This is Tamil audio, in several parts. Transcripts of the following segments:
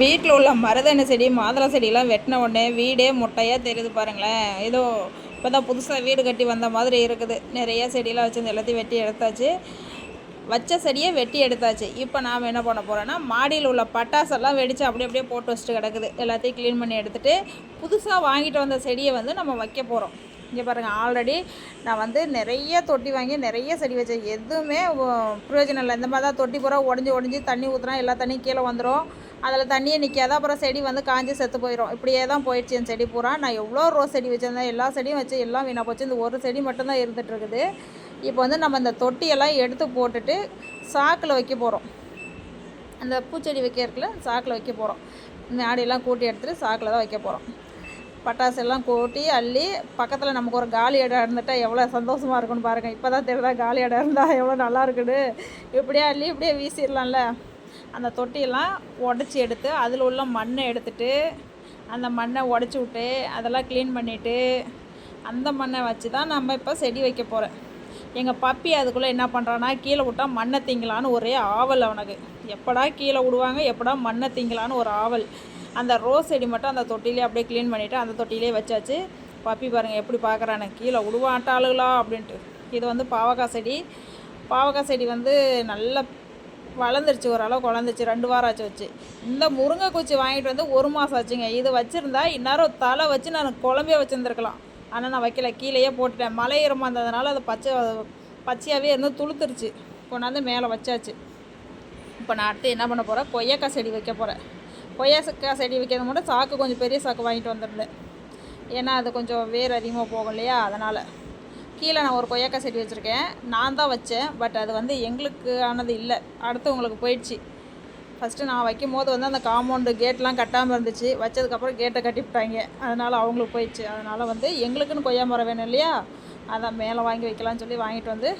வீட்டில் உள்ள மருதாணி செடி மாதுளை செடியெல்லாம் வெட்டின உடனே வீடே முட்டையாக தெரியுது பாருங்களேன். ஏதோ இப்போ தான் புதுசாக வீடு கட்டி வந்த மாதிரி இருக்குது. நிறைய செடியெல்லாம் வச்சு எல்லாத்தையும் வெட்டி எடுத்தாச்சு. வச்ச செடியை வெட்டி எடுத்தாச்சு. இப்போ நாம் என்ன பண்ண போகிறோன்னா மாடியில் உள்ள பட்டாசெல்லாம் வெடித்து அப்படியே அப்படியே போட்டு வச்சுட்டு கிடக்குது. எல்லாத்தையும் க்ளீன் பண்ணி எடுத்துகிட்டு புதுசாக வாங்கிட்டு வந்த செடியை வந்து நம்ம வைக்க போகிறோம் இங்கே பாருங்கள் ஆல்ரெடி நான் வந்து நிறைய தொட்டி வாங்கி நிறைய செடி வச்சேன். எதுவுமே பிரயோஜனம் இல்லை. இந்த மாதிரி தான் தொட்டி பூரா உடஞ்சி உடஞ்சி தண்ணி ஊற்றுனா எல்லா தண்ணியும் கீழே வந்துடும் அதில் தண்ணியே நிற்காத அப்புறம் செடி வந்து காஞ்சி செத்து போயிடும் இப்படியே தான் போயிடுச்சு என் செடி பூரா. நான் எவ்வளோ ரோஸ் செடி வச்சுருந்தேன். எல்லா செடியும் வச்சு எல்லாம் வீணாக போச்சு. இந்த ஒரு செடி மட்டும்தான் இருந்துகிட்ருக்குது இப்போ வந்து நம்ம இந்த தொட்டியெல்லாம் எடுத்து போட்டுட்டு சாக்கில் வைக்க போகிறோம் அந்த பூச்செடி வைக்க இருக்குல்ல சாக்கில் வைக்க போகிறோம் மாடியெல்லாம் கூட்டி எடுத்துகிட்டு சாக்கில் தான் வைக்க போகிறோம் பட்டாசு எல்லாம் கூட்டி அள்ளி பக்கத்தில் நமக்கு ஒரு காலி இடம் இருந்துட்டால் எவ்வளோ சந்தோஷமாக இருக்குன்னு பாருங்கள் இப்போ தான் தெரியுதா காலி இடம் இருந்தால் எவ்வளோ நல்லா இருக்குது இப்படியே அள்ளி இப்படியே வீசிடலாம்ல. அந்த தொட்டியெல்லாம் உடச்சி எடுத்து அதில் உள்ள மண்ணை எடுத்துட்டு அந்த மண்ணை உடச்சி விட்டு அதெல்லாம் க்ளீன் பண்ணிவிட்டு அந்த மண்ணை வச்சு தான் நம்ம இப்போ செடி வைக்க போகிறேன் எங்கள் பப்பி அதுக்குள்ளே என்ன பண்ணுறான்னா கீழே விட்டால் மண்ணை திங்கலான்னு ஒரே ஆவல் அவனுக்கு. எப்படா கீழே விடுவாங்க எப்படா மண்ணை திங்கலான்னு ஒரு ஆவல். அந்த ரோஸ் செடி மட்டும் அந்த தொட்டிலே அப்படியே க்ளீன் பண்ணிவிட்டு அந்த தொட்டிலே வச்சாச்சு. பப்பி பாருங்கள் எப்படி பார்க்குறானு கீழே விடுவாட்டாளுகளா அப்படின்ட்டு. இது வந்து பாவக்காய் செடி. பாவக்காய் செடி வந்து நல்லா வளர்ந்துருச்சு ஓரளவுக்கு வளர்ந்துச்சு ரெண்டு வாரம் ஆச்சு வச்சு. இந்த முருங்கை குச்சி வாங்கிட்டு வந்து ஒரு மாதம் ஆச்சுங்க. இது வச்சுருந்தா இந்நேரம் தலை வச்சு நான் குழம்பே வச்சுருந்துருக்கலாம். ஆனால் நான் வைக்கல. கீழேயே போட்டுட்டேன். மலை ஈரமாக இருந்ததுனால அது பச்சை பச்சையாகவே இருந்து துளுத்துருச்சு. கொண்டாந்து மேலே வச்சாச்சு. இப்போ நான் அடுத்து என்ன பண்ண போகிறேன் கொய்யாக்காய் செடி வைக்க போகிறேன் கொய்யாக்காய் செடி வைக்கிறது மட்டும் சாக்கு கொஞ்சம் பெரிய சாக்கு வாங்கிட்டு வந்துருந்தேன். ஏன்னா அது கொஞ்சம் வேர் அதிகமாக போகும் இல்லையா? அதனால். கீழே நான் ஒரு கொய்யாக்காய் செடி வச்சுருக்கேன். நான் தான் வச்சேன். பட் அது வந்து எங்களுக்கு ஆனது இல்லை. அடுத்தவங்களுக்கு போயிடுச்சு. ஃபஸ்ட்டு நான் வைக்கும் போது வந்து அந்த காம்பவுண்டு கேட்லாம் கட்டாமல் இருந்துச்சு. வச்சதுக்கப்புறம் கேட்டை கட்டிவிட்டாங்க அதனால் அவங்களுக்கு போயிடுச்சு. அதனால் வந்து எங்களுக்குன்னு கொய்யா மரம் வேணும் இல்லையா? அதான் மேலே வாங்கி வைக்கலாம்னு சொல்லி வாங்கிட்டு வந்து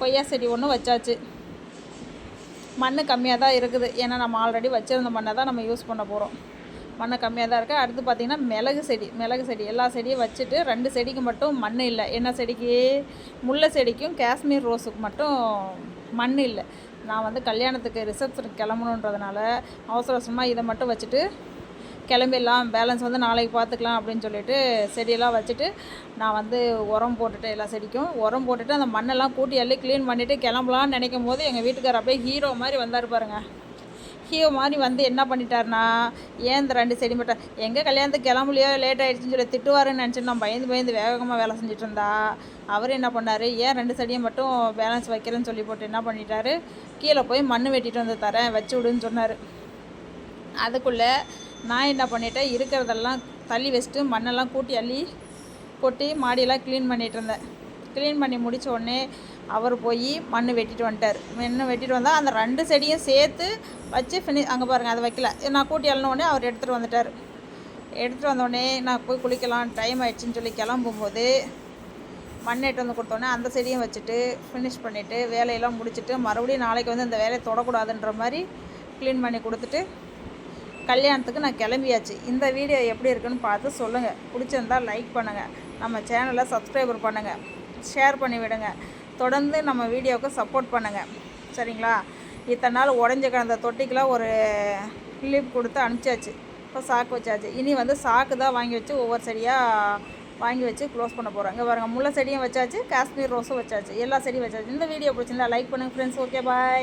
கொய்யா செடி ஒன்று வச்சாச்சு. மண் கம்மியாக தான் இருக்குது. ஏன்னா நம்ம ஆல்ரெடி வச்சுருந்த மண்ணை தான் நம்ம யூஸ் பண்ண போகிறோம் மண் கம்மியாக தான் இருக்குது அடுத்து பார்த்திங்கன்னா மிளகு செடி மிளகு செடி. எல்லா செடியும் வச்சுட்டு ரெண்டு செடிக்கு மட்டும் மண் இல்லை. என்ன செடிக்கு? முல்லை செடிக்கும் காஷ்மீர் ரோஸுக்கு மட்டும் மண் இல்லை. நான் வந்து கல்யாணத்துக்கு ரிசப்ஷனுக்கு கிளம்பணுன்றதுனால அவசர அவசரமாக இதை மட்டும் வச்சுட்டு கிளம்பிடலாம். பேலன்ஸ் வந்து நாளைக்கு பார்த்துக்கலாம் அப்படின்னு சொல்லிட்டு செடியெல்லாம் வச்சுட்டு நான் வந்து உரம் போட்டுட்டு எல்லா செடிக்கும். உரம் போட்டுட்டு அந்த மண்ணெல்லாம் கூட்டி அள்ளி க்ளீன் பண்ணிவிட்டு கிளம்பலான்னு நினைக்கும் போது எங்கள் வீட்டுக்காரர் அப்படியே ஹீரோ மாதிரி வந்தார் பாருங்கள் ஹீரோ மாதிரி வந்து என்ன பண்ணிட்டாருனா ஏன் இந்த ரெண்டு செடி மட்டும் எங்கே கல்யாணத்துக்கு கிளம்பலையோ லேட் ஆகிடுச்சின்னு சொல்லி திட்டுவாருன்னு நினச்சிட்டு நான் பயந்து பயந்து வேகமாக வேலை செஞ்சுட்டு இருந்தா. அவர் என்ன பண்ணார்? ஏன் ரெண்டு செடியை மட்டும் பேலன்ஸ் வைக்கிறேன்னு சொல்லி போட்டு என்ன பண்ணிட்டாரு? கீழே போய் மண் வெட்டிட்டு வந்து தரேன் வச்சு விடுன்னு சொன்னார். அதுக்குள்ளே நான் என்ன பண்ணிட்டேன்? இருக்கிறதெல்லாம் தள்ளி வச்சுட்டு மண்ணெல்லாம் கூட்டி அள்ளி கொட்டி மாடியெல்லாம் க்ளீன் பண்ணிகிட்டு இருந்தேன். க்ளீன் பண்ணி முடித்த உடனே அவர் போய் மண் வெட்டிட்டு வந்துட்டார். மண் வெட்டிட்டு வந்தால் அந்த ரெண்டு செடியும் சேர்த்து வச்சு ஃபினி அங்கே பாருங்கள் அதை வைக்கல. நான் கூட்டி அள்ளின அவர் எடுத்துகிட்டு வந்துட்டார். எடுத்துகிட்டு வந்தோடனே நான் போய் குளிக்கலாம் டைம் ஆயிடுச்சுன்னு சொல்லி கிளம்பும்போது மண் எட்டு வந்து கொடுத்தோன்னே அந்த செடியும் வச்சுட்டு ஃபினிஷ் பண்ணிவிட்டு வேலையெல்லாம் முடிச்சுட்டு மறுபடியும் நாளைக்கு வந்து இந்த வேலையை தொடக்கூடாதுன்ற மாதிரி க்ளீன் பண்ணி கொடுத்துட்டு கல்யாணத்துக்கு நான் கிளம்பியாச்சு. இந்த வீடியோ எப்படி இருக்குன்னு பார்த்து சொல்லுங்கள் பிடிச்சிருந்தால் லைக் பண்ணுங்கள் நம்ம சேனலை சப்ஸ்கிரைபர் பண்ணுங்கள் ஷேர் பண்ணி விடுங்க. தொடர்ந்து நம்ம வீடியோவுக்கு சப்போர்ட் பண்ணுங்கள் சரிங்களா? இத்தனை நாள் உடஞ்சி கிடந்த தொட்டிக்கெலாம் ஒரு கிளிப் கொடுத்து அனுப்பிச்சாச்சு. இப்போ சாக்கு வச்சாச்சு. இனி வந்து சாக்கு தான் வாங்கி வச்சு ஒவ்வொரு செடியாக வாங்கி வச்சு க்ளோஸ் பண்ண போகிறோம் இங்கே பாருங்கள் முல்லை செடியும் வச்சாச்சு காஷ்மீர் ரோஸும் வச்சாச்சு. எல்லா செடியும் வச்சாச்சு. இந்த வீடியோ பிடிச்சிருந்தா லைக் பண்ணுங்கள் ஃப்ரெண்ட்ஸ் ஓகே பாய்